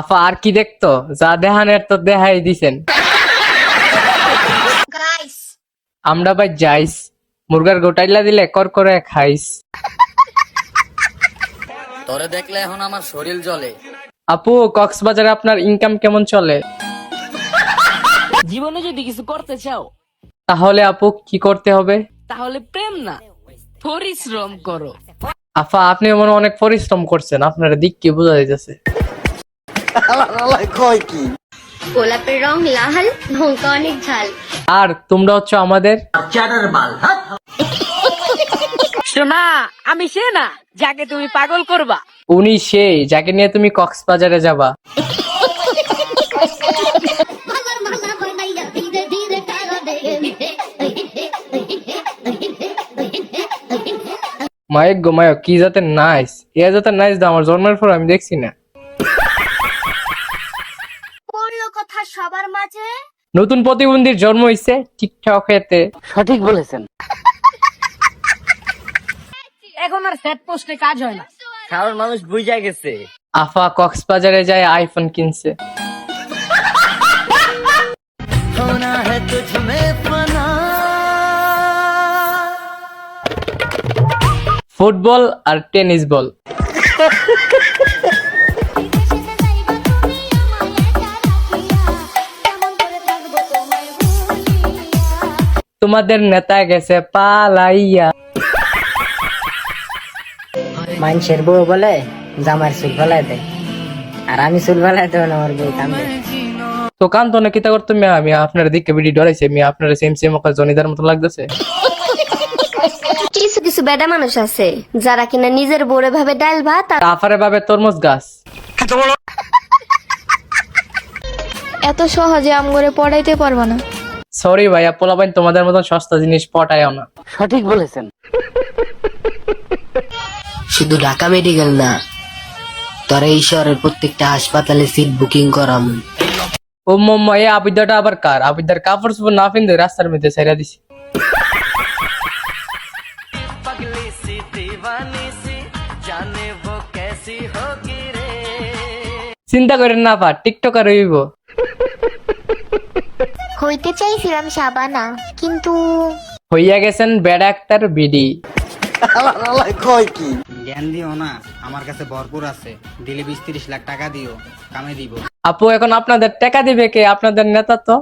আফা আর কি দেখতো? যা দেহানের তো দেহাই দিছেন। আমরা ভাই যাইস। মুরগার গোটাইলা দিলে কর করে খাইস। তোরে দেখলে এখন আমার শরীর জ্বলে। আপু কক্সবাজারে আপনার ইনকাম কেমন চলে? জীবনে যদি কিছু করতে চাও তাহলে আপু কি করতে হবে? তাহলে প্রেম না পরিশ্রম করো। আফা আপনি মনে অনেক পরিশ্রম করছেন। আপনার দিক কি বোঝা যাইতেছে? গোলাপের রং লাল লঙ্কা অনেক ঝাল। আর তোমরা হচ্ছে আমাদের শোনা আমি সে না যাকে তুমি পাগল করবা। উনি সে যাকে নিয়ে তুমি কক্সবাজারে যাবা। মায়ের গো মায়ক কি যাতে নাইস এ যাতে নাইস দা আমার জন্মের পর আমি দেখছি না। সবার মাঝে? নতুন প্রতিবন্ধীর জন্ম হইছে টিকটক এতে সঠিক বলেছেন। এখন আর সেট পোস্টে কাজ হয় না। কারণ মানুষ বুঝা গেছে। আফা কক্সবাজারে যায় আইফোন কিনছে। ফুটবল আর টেনিস বল। তোমাদের নেতা গেছে পালাইয়া। মানুষের বউ বলে জামার চুল ফেলাই দেয় আর আমি চুল ফেলাই দেবো না আমার বউ তো কান্ত না কিতা করতো মেয়ে? আমি আপনার দিকে বিডি ডরাইছে। মেয়ে আপনার সেম সেম ওখানে জনিদার মতো লাগতেছে। কিছু কিছু বেডা মানুষ আছে যারা কিনা নিজের বড়ে ভাবে ডাল ভাত আর আফারে ভাবে তরমুজ গাছ। এত সহজে আম করে পড়াইতে পারব না। সরি ভাইয়া পোলাপাইন তোমাদের মতন সস্তা জিনিস পটায়ও না। সঠিক বলেছেন। শুধু ঢাকা মেডিকেল না তোরা এই শহরের প্রত্যেকটা হাসপাতালে সিট বুকিং করাম। ও মোম্মা এই আবিদ্যাটা আবার কার? আবিদ্যার কাপড় চোপড় না পিনতে রাস্তার মধ্যে সাইরা দিছি। চিন্তা করেন না পা টিকটকার হইব। হইতে চাইছিলাম সাবানা কিন্তু হইয়া গেছেন ব্যাড actor বিডি। জ্ঞান দিও না আমার কাছে ভরপুর আছে। দিলে বিশ তিরিশ লাখ টাকা দিও কামে দিব। আপু এখন আপনাদের টাকা দিবে কে? আপনাদের নেতা তো?